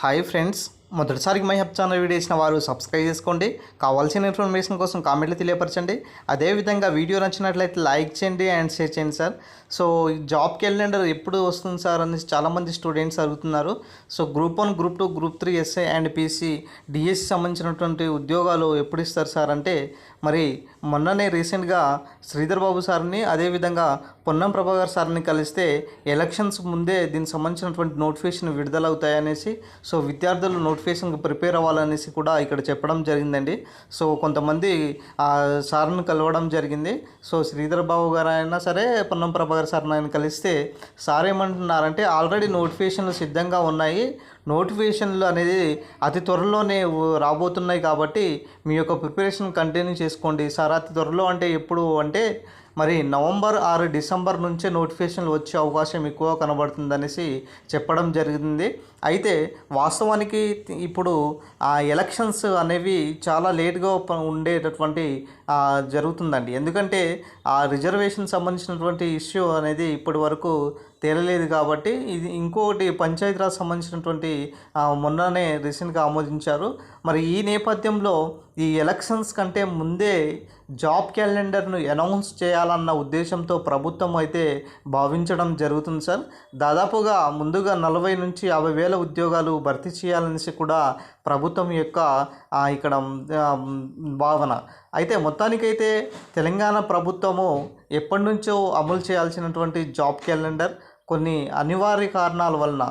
Hi friends మొదటిసారికి my hub channel video ఇచ్చిన వారు సబ్స్క్రైబ్ చేసుకోండి. కావాల్సిన ఇన్ఫర్మేషన్ కోసం కామెంట్లు తెలియపరచండి. అదేవిధంగా వీడియో నచ్చినట్లయితే లైక్ చేయండి అండ్ షేర్ చేయండి సార్. సో జాబ్కి జాబ్ క్యాలెండర్ ఎప్పుడు వస్తుంది సార్ అనేసి చాలామంది స్టూడెంట్స్ అడుగుతున్నారు. So group one group two group three SI and PC DSC సంబంధించినటువంటి ఉద్యోగాలు ఎప్పుడు ఇస్తారు సార్ అంటే మరి మొన్ననే రీసెంట్గా శ్రీధర్ బాబు సార్ని అదేవిధంగా పొన్నం ప్రభాకర్ సార్ని కలిస్తే ఎలక్షన్స్ ముందే దీనికి సంబంధించినటువంటి నోటిఫికేషన్ విడుదలవుతాయనేసి సో విద్యార్థులు నోటిఫికేషన్కి ప్రిపేర్ అవ్వాలనేసి కూడా ఇక్కడ చెప్పడం జరిగిందండి. సో కొంతమంది ఆ సార్ని కలవడం జరిగింది. సో శ్రీధర్ బాబు గారు అయినా సరే పొన్నం ప్రభాకర్ సార్ని ఆయన కలిస్తే సార్ ఏమంటున్నారంటే ఆల్రెడీ నోటిఫికేషన్లు సిద్ధంగా ఉన్నాయి. నోటిఫికేషన్లు అనేది అతి త్వరలోనే రాబోతున్నాయి కాబట్టి మీ యొక్క ప్రిపరేషన్ కంటిన్యూ చేసుకోండి. సార్ అతి త్వరలో అంటే ఎప్పుడు అంటే మరి నవంబర్ ఆరు డిసెంబర్ నుంచే నోటిఫికేషన్లు వచ్చే అవకాశం ఎక్కువ కనబడుతుందనేసి చెప్పడం జరిగింది. అయితే వాస్తవానికి ఇప్పుడు ఆ ఎలక్షన్స్ అనేవి చాలా లేట్గా ఉండేటటువంటి జరుగుతుందండి. ఎందుకంటే ఆ రిజర్వేషన్ సంబంధించినటువంటి ఇష్యూ అనేది ఇప్పటి వరకు తేలలేదు కాబట్టి ఇది ఇంకొకటి పంచాయతీరాజ్ సంబంధించినటువంటి మొన్ననే రీసెంట్గా ఆమోదించారు. మరి ఈ నేపథ్యంలో ఈ ఎలక్షన్స్ కంటే ముందే జాబ్ క్యాలెండర్ను అనౌన్స్ చేయాలన్న ఉద్దేశంతో ప్రభుత్వం అయితే భావించడం జరుగుతుంది సార్. దాదాపుగా ముందుగా నలభై నుంచి యాభై వేల ఉద్యోగాలు భర్తీ చేయాలనేసి కూడా ప్రభుత్వం యొక్క ఇక్కడ భావన. అయితే మొత్తానికైతే తెలంగాణ ప్రభుత్వము ఎప్పటి నుంచో అమలు చేయాల్సినటువంటి జాబ్ క్యాలెండర్ కొన్ని అనివార్య కారణాల వలన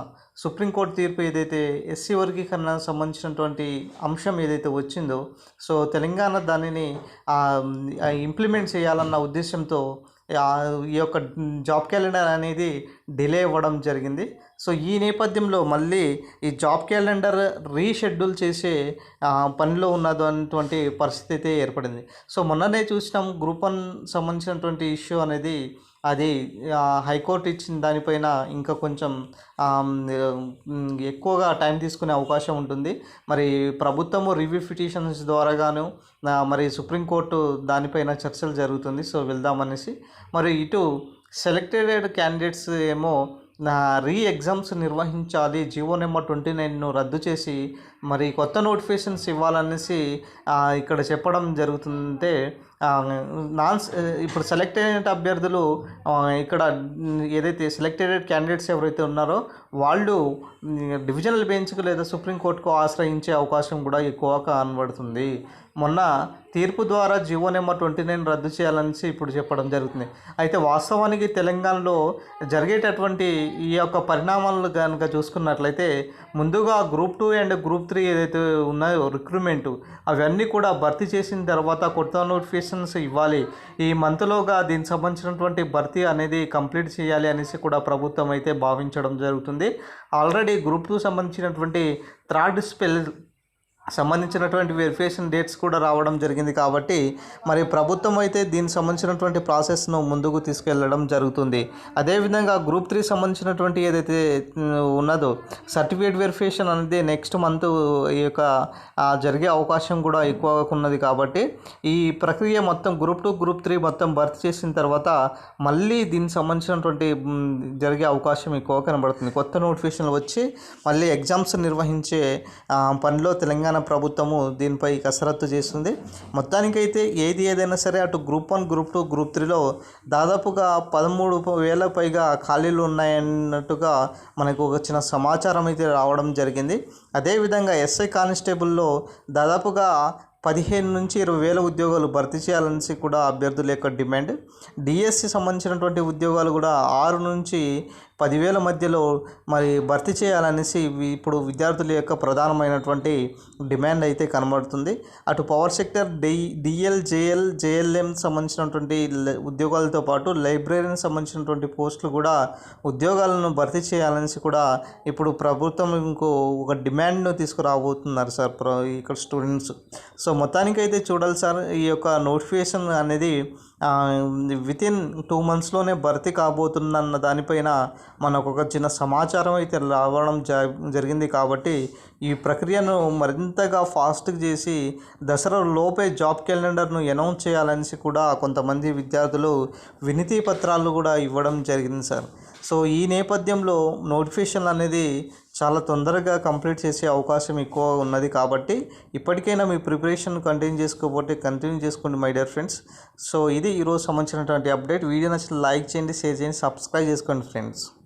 సుప్రీంకోర్టు తీర్పు ఏదైతే ఎస్సీ వర్గీకరణ సంబంధించినటువంటి అంశం ఏదైతే వచ్చిందో సో తెలంగాణ దానిని ఇంప్లిమెంట్ చేయాలన్న ఉద్దేశంతో ఈ యొక్క జాబ్ క్యాలెండర్ అనేది డిలే అవ్వడం జరిగింది. సో ఈ నేపథ్యంలో మళ్ళీ ఈ జాబ్ క్యాలెండర్ రీషెడ్యూల్ చేసే పనిలో ఉన్నటువంటి పరిస్థితి అయితే ఏర్పడింది. సో మొన్ననే చూసినాం గ్రూప్ వన్ సంబంధించినటువంటి ఇష్యూ అనేది అది హైకోర్టు ఇచ్చిన దానిపైన ఇంకా కొంచెం ఎక్కువగా టైం తీసుకునే అవకాశం ఉంటుంది. మరి ప్రభుత్వము రివ్యూ పిటిషన్స్ ద్వారా గాను మరి సుప్రీంకోర్టు దానిపైన చర్చలు జరుగుతుంది. సో వెళ్దామనేసి. మరి ఇటు సెలెక్టెడ్ క్యాండిడేట్స్ ఏమో నా రీ ఎగ్జామ్స్ నిర్వహించాలి జీవో నెంబర్ ట్వంటీ నైన్ను రద్దు చేసి మరి కొత్త నోటిఫికేషన్స్ ఇవ్వాలనేసి ఇక్కడ చెప్పడం జరుగుతుంటే నాన్ ఇప్పుడు సెలెక్టెడ్ అభ్యర్థులు ఇక్కడ ఏదైతే సెలెక్టెడ్ క్యాండిడేట్స్ ఎవరైతే ఉన్నారో వాళ్ళు డివిజనల్ బెంచ్కు లేదా సుప్రీంకోర్టుకు ఆశ్రయించే అవకాశం కూడా ఎక్కువ కనబడుతుంది. మొన్న తీర్పు ద్వారా జీవో నెంబర్ ట్వంటీ నైన్ రద్దు చేయాలని ఇప్పుడు చెప్పడం జరుగుతుంది. అయితే వాస్తవానికి తెలంగాణలో జరిగేటటువంటి ఈ యొక్క పరిణామాలను కనుక చూసుకున్నట్లయితే ముందుగా group two and group three ఏదైతే ఉన్నాయో రిక్రూట్మెంట్ అవన్నీ కూడా భర్తీ చేసిన తర్వాత కొత్త నోటిఫికేషన్స్ ఇవ్వాలి. ఈ మంత్లోగా దీనికి సంబంధించినటువంటి భర్తీ అనేది కంప్లీట్ చేయాలి అనేసి కూడా ప్రభుత్వం అయితే భావించడం జరుగుతుంది. ఆల్రెడీ గ్రూప్ టూ సంబంధించినటువంటి థర్డ్ స్పెల్ సంబంధించినటువంటి వెరిఫికేషన్ డేట్స్ కూడా రావడం జరిగింది కాబట్టి మరి ప్రభుత్వం అయితే దీనికి సంబంధించినటువంటి ప్రాసెస్ను ముందుకు తీసుకెళ్ళడం జరుగుతుంది. అదేవిధంగా గ్రూప్ త్రీ సంబంధించినటువంటి ఏదైతే ఉన్నదో సర్టిఫికేట్ వెరిఫికేషన్ అనేది నెక్స్ట్ మంత్ ఈ యొక్క జరిగే అవకాశం కూడా ఎక్కువగా ఉన్నది కాబట్టి ఈ ప్రక్రియ మొత్తం గ్రూప్ టూ గ్రూప్ త్రీ మొత్తం భర్తీ చేసిన తర్వాత మళ్ళీ దీనికి సంబంధించినటువంటి జరిగే అవకాశం ఎక్కువ కనబడుతుంది. కొత్త నోటిఫికేషన్లు వచ్చి మళ్ళీ ఎగ్జామ్స్ నిర్వహించే పనిలో తెలంగాణ ప్రభుత్వము దీనిపై కసరత్తు చేస్తుంది. మొత్తానికైతే ఏది ఏదైనా సరే అటు group one group two group త్రీలో దాదాపుగా పదమూడు వేల పైగా ఖాళీలు ఉన్నాయన్నట్టుగా మనకు వచ్చిన సమాచారం అయితే రావడం జరిగింది. అదేవిధంగా ఎస్ఐ కానిస్టేబుల్లో దాదాపుగా పదిహేను నుంచి ఇరవై వేల ఉద్యోగాలు భర్తీ చేయాలనేసి కూడా అభ్యర్థుల యొక్క డిమాండ్. డిఎస్సి సంబంధించినటువంటి ఉద్యోగాలు కూడా ఆరు నుంచి పదివేల మధ్యలో మరి భర్తీ చేయాలనేసి ఇప్పుడు విద్యార్థుల యొక్క ప్రధానమైనటువంటి డిమాండ్ అయితే కనబడుతుంది. అటు power sector D DL JL JLM సంబంధించినటువంటి ఉద్యోగాలతో పాటు లైబ్రరీకి సంబంధించినటువంటి పోస్టులు కూడా ఉద్యోగాలను భర్తీ చేయాలనేసి కూడా ఇప్పుడు ప్రభుత్వం ఇంకో ఒక డిమాండ్ను తీసుకురాబోతున్నారు సార్ ప్ర ఇక్కడ స్టూడెంట్స్. సో మొత్తానికైతే చూడాలి సార్ ఈ యొక్క నోటిఫికేషన్ అనేది విత్ ఇన్ టూ మంత్స్లోనే భర్తీ కాబోతుందన్న దానిపైన మనకు ఒక చిన్న సమాచారం అయితే రావడం జ- జరిగింది కాబట్టి ఈ ప్రక్రియను మరింతగా ఫాస్ట్గా చేసి దసరా లోపే జాబ్ క్యాలెండర్ను అనౌన్స్ చేయాలనేసి కూడా కొంతమంది విద్యార్థులు వినతి పత్రాలు కూడా ఇవ్వడం జరిగింది సార్. సో ఈ నేపథ్యంలో నోటిఫికేషన్ అనేది చాలా తొందరగా కంప్లీట్ చేసే అవకాశం ఎక్కువ ఉన్నది కాబట్టి ఇప్పటికైనా మీ ప్రిపరేషన్ కంటిన్యూ చేసుకోకపోతే కంటిన్యూ చేసుకోండి మై డియర్ ఫ్రెండ్స్. సో ఇది ఈరోజు సంబంధించినటువంటి అప్డేట్. వీడియో నచ్చిన లైక్ చేయండి షేర్ చేయండి సబ్స్క్రైబ్ చేసుకోండి ఫ్రెండ్స్.